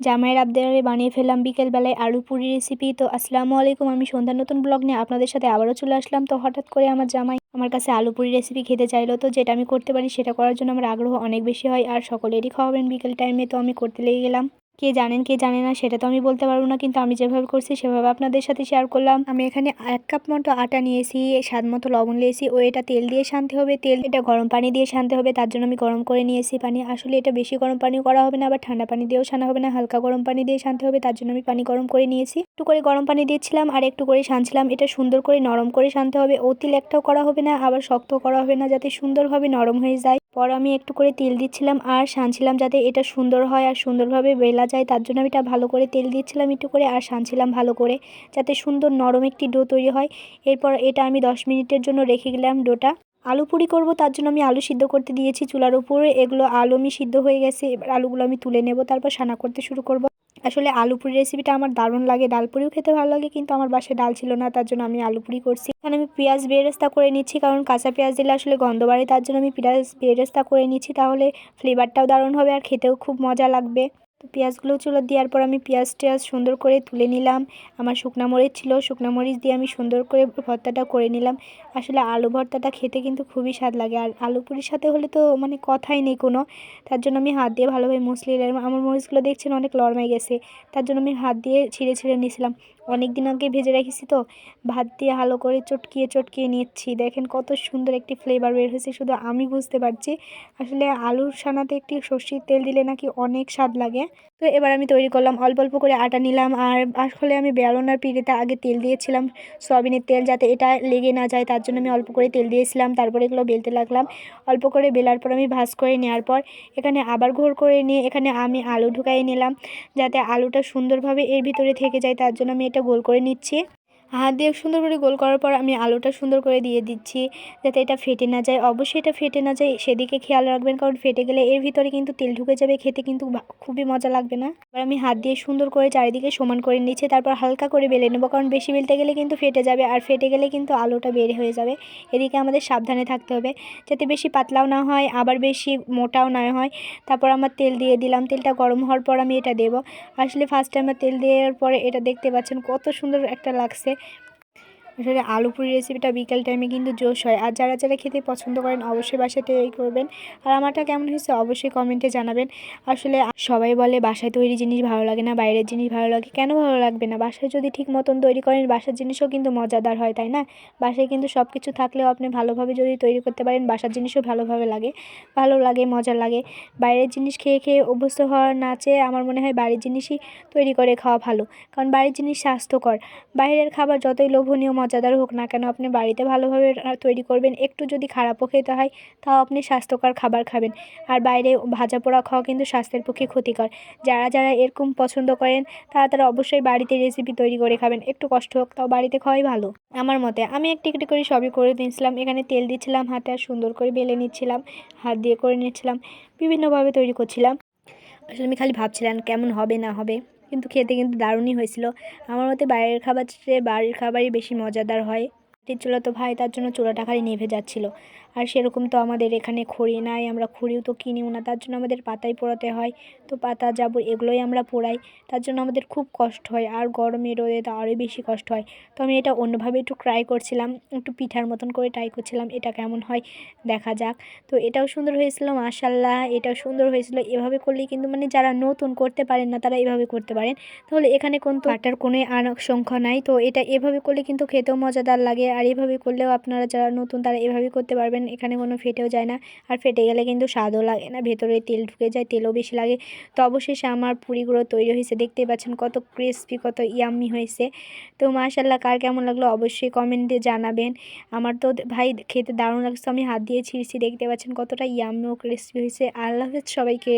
জামাইয়ের আবদারে বানিয়ে ফেললাম বিকেলবেলায় আলু পুরি রেসিপি তো আসসালামু আলাইকুম, আমি সন্ধ্যা নতুন ব্লগ নিয়ে আপনাদের সাথে আবারও চলে আসলাম। তো হঠাৎ করে আমার জামাই আমার কাছে আলু পুরি রেসিপি খেতে চাইলো। তো যেটা আমি করতে পারি সেটা করার জন্য আমার আগ্রহ অনেক বেশি হয়, আর সকলেরই খাওয়াবেন বিকেল টাইমে তো আমি করতে লেগে গেলাম। কে জানেন, কে জানে না, সেটা তো আমি বলতে পারব না, কিন্তু আমি যেভাবে করছি, সেভাবে আপনাদের সাথে শেয়ার করলাম। আমি এখানে এক কাপ মতো আটা নিয়েছি, স্বাদ মতো লবণ নিয়েছি, ও এটা তেল দিয়ে শানতে হবে, তেল এটা গরম পানি দিয়ে শানতে হবে, তার জন্য আমি গরম করে নিয়েছি পানি। আসলে এটা বেশি গরম পানিও করা হবে না, আবার ঠান্ডা পানি দিয়েও শানা হবে না, হালকা গরম পানি দিয়ে শানতে হবে, তার জন্য আমি পানি গরম করে নিয়েছি। একটু করে গরম পানি দিয়েছিলাম আর একটু করে শানছিলাম, এটা সুন্দর করে নরম করে শানতে হবে, অতিল একটাও করা হবে না, আবার শক্ত করা হবে না, যাতে সুন্দরভাবে নরম হয়ে যায়। পর আমি একটু করে তেল দিচ্ছিলাম আর সানছিলাম যাতে এটা সুন্দর হয় আর সুন্দরভাবে বেলা যায়, তার জন্য আমি এটা ভালো করে তেল দিচ্ছিলাম একটু করে আর সানছিলাম ভালো করে যাতে সুন্দর নরম একটি ডো তৈরি হয়। এরপর এটা আমি দশ মিনিটের জন্য রেখে গেলাম ডোটা। আলু পুরি করব, তার জন্য আমি আলু সিদ্ধ করতে দিয়েছি চুলার উপরে। এগুলো আলু আমি সিদ্ধ হয়ে গেছে, এবার আলুগুলো আমি তুলে নেব, তারপর সানা করতে শুরু করব। আসলে আলু পুরি রেসিপিটা আমার দারুণ লাগে। ডাল পুরিও খেতে ভালো লাগে, কিন্তু আমার বাসায় ডাল ছিল না, তার জন্য আমি আলু পুরি করছি। এখানে আমি পেঁয়াজ বেরেস্তা করে নিচ্ছি, কারণ কাঁচা পেঁয়াজ দিলে আসলে গন্ধ বাড়ে, তার জন্য আমি পেঁয়াজ বেরেস্তা করে নিচ্ছি, তাহলে ফ্লেভারটাও দারুণ হবে আর খেতেও খুব মজা লাগবে। তো পেঁয়াজগুলো চুলো দেওয়ার পর আমি পেঁয়াজ টেয়াজ সুন্দর করে তুলে নিলাম। আমার শুকনো মরিচ ছিল, শুকনো মরিচ দিয়ে আমি সুন্দর করে ভর্তাটা করে নিলাম। আসলে আলু ভর্তাটা খেতে কিন্তু খুবই স্বাদ লাগে। আর আলু পুরির সাথে হলে তো মানে কথাই নেই কোনো। তার জন্য আমি হাত দিয়ে ভালোভাবে মুসলি আমার মরিচগুলো দেখছেন অনেক লড়মাই গেছে। তার জন্য আমি হাত দিয়ে ছিঁড়ে ছিঁড়ে নিয়েছিলাম। অনেক দিন আগে ভেজে রেখেছি তো। ভাত দিয়ে ভালো করে চটকিয়ে চটকিয়ে নিচ্ছি। দেখেন কত সুন্দর একটি ফ্লেভার বের হয়েছে, শুধু আমি বুঝতে পারছি। আসলে আলুর সানাতে একটি সর্ষের তেল দিলে নাকি অনেক স্বাদ লাগে। তো এবার আমি তৈরি করলাম অল্প অল্প করে আটা নিলাম। আর আসলে আমি বেলনার পিড়েতে আগে তেল দিয়েছিলাম সয়াবিনের তেল যাতে এটা লেগে না যায়, তার জন্য আমি অল্প করে তেল দিয়েছিলাম। তারপরে এগুলো বেলতে লাগলাম। অল্প করে বেলার পর আমি ভাজ করে নেওয়ার পর এখানে আবার ঘোর করে নিয়ে এখানে আমি আলু ঢুকাই নিলাম। যাতে আলুটা সুন্দরভাবে এর ভিতরে থেকে যায়, তার জন্য আমি এটা গোল করে নিচ্ছি। হাত দিয়ে সুন্দর করে গোল করার পর আমি আলুটা সুন্দর করে দিয়ে দিচ্ছি যাতে এটা ফেটে না যায়। অবশ্যই এটা ফেটে না যায়, সেদিকে খেয়াল রাখবেন, কারণ ফেটে গেলে এর ভিতরে কিন্তু তেল ঢুকে যাবে, খেতে কিন্তু খুবই মজা লাগবে না। এবার আমি হাত দিয়ে সুন্দর করে চারিদিকে সমান করে নিচ্ছি, তারপর হালকা করে বেলে নেব, কারণ বেশি বেলতে গেলে কিন্তু ফেটে যাবে, আর ফেটে গেলে কিন্তু আলুটা বের হয়ে যাবে। এদিকে আমাদের সাবধানে থাকতে হবে, যাতে বেশি পাতলাও না হয়, আবার বেশি মোটাও না হয়। তারপর আমার তেল দিয়ে দিলাম, তেলটা গরম হওয়ার পর আমি এটা দেবো। আসলে ফার্স্ট টাইম তেল দেওয়ার পরে এটা দেখতে পাচ্ছেন, কত সুন্দর একটা লাগছে। আসলে আলু পুরি রেসিপিটা বিকেল টাইমে কিন্তু জোশ হয়। আর যারা যারা খেতে পছন্দ করেন, অবশ্যই বাসায় তৈরি করবেন। আর আমারটা কেমন হয়েছে অবশ্যই কমেন্টে জানাবেন। আসলে সবাই বলে বাসায় তৈরি জিনিস ভালো লাগে না, বাইরের জিনিস ভালো লাগে। কেন ভালো লাগবে না? বাসায় যদি ঠিক মতন তৈরি করেন, বাসার জিনিসও কিন্তু মজাদার হয়, তাই না? বাসায় কিন্তু সব কিছু থাকলেও আপনি ভালোভাবে যদি তৈরি করতে পারেন, বাসার জিনিসও ভালোভাবে লাগে। ভালো লাগে মজা লাগে। বাইরের জিনিস খেয়ে খেয়ে অভ্যস্ত হওয়ার না চেয়ে আমার মনে হয় বাড়ির জিনিসই তৈরি করে খাওয়া ভালো। কারণ বাড়ির জিনিস স্বাস্থ্যকর। বাইরের খাবার যতই লোভনীয় মজাদার হোক না কেন, আপনি বাড়িতে ভালোভাবে তৈরি করবেন। একটু যদি খারাপও খেতে হয়, তাও আপনি স্বাস্থ্যকর খাবার খাবেন। আর বাইরে ভাজা পোড়া খাওয়া কিন্তু স্বাস্থ্যের পক্ষে ক্ষতিকর। যারা যারা এরকম পছন্দ করেন, তারা তারা অবশ্যই বাড়িতে রেসিপি তৈরি করে খাবেন। একটু কষ্ট হোক, তাও বাড়িতে খাওয়াই ভালো। আমার মতে, আমি একটি একটি করে সবই করে দিয়েছিলাম। এখানে তেল দিচ্ছিলাম, হাতে আর সুন্দর করে বেলে নিচ্ছিলাম, হাত দিয়ে করে নিচ্ছিলাম, বিভিন্নভাবে তৈরি করছিলাম। আসলে আমি খালি ভাবছিলাম কেমন হবে, না হবে। কিন্তু খেতে কিন্তু দারুণই হয়েছিল। আমার মতে বাইরের খাবার চেয়ে বাড়ির খাবারই বেশি মজাদার হয়। চুলা তো ভাই, তার জন্য চুলাটা খালি নেভে যাচ্ছিল। আর সেরকম তো আমাদের এখানে খড়ি নাই, আমরা খড়িও তো কিনিও না, তার জন্য আমাদের পাতায় পোড়াতে হয়। তো পাতা যাব এগুলোই আমরা পোড়াই, তার জন্য আমাদের খুব কষ্ট হয় আর গরমে রোদে তো আরোই বেশি কষ্ট হয়। তো আমি এটা অন্যভাবে একটু ট্রাই করছিলাম, একটু পিঠার মতন করে ট্রাই করছিলাম, এটা কেমন হয় দেখা যাক। তো এটাও সুন্দর হয়েছিল মাশাল্লাহ এটাও সুন্দর হয়েছিল, এভাবে করলে কিন্তু মানে যারা নতুন করতে পারেন না, তারা এভাবে করতে পারেন। তাহলে এখানে কিন্তু আটার কোনো আর সংখ্যা নাই, তো এটা এভাবে করলে কিন্তু খেতেও মজাদার লাগে, আর এভাবে করলেও আপনারা যারা নতুন তারা এভাবে করতে পারবেন। দেখবেন এখানে কোনো ফেটেও যায় না। আর ফেটে গেলে কিন্তু স্বাদও লাগে না, ভেতরে তেল ঢুকে যায়, তেলও বেশি লাগে। তো অবশেষে আমার পুরিগুলো তৈরি হয়েছে দেখতে পাচ্ছেন কত ক্রিসপি কত ইয়াম্মি হয়েছে। তো মাশাল্লাহ কার কেমন লাগল অবশ্যই কমেন্টে জানাবেন। আমার তো ভাই খেতে দারুণ লাগছে, আমি হাত দিয়ে ছিঁড়ছি, দেখতে পাচ্ছেন কতটা ইয়াম্মি ও ক্রিসপি হয়েছে। আল্লাহ সবাইকে।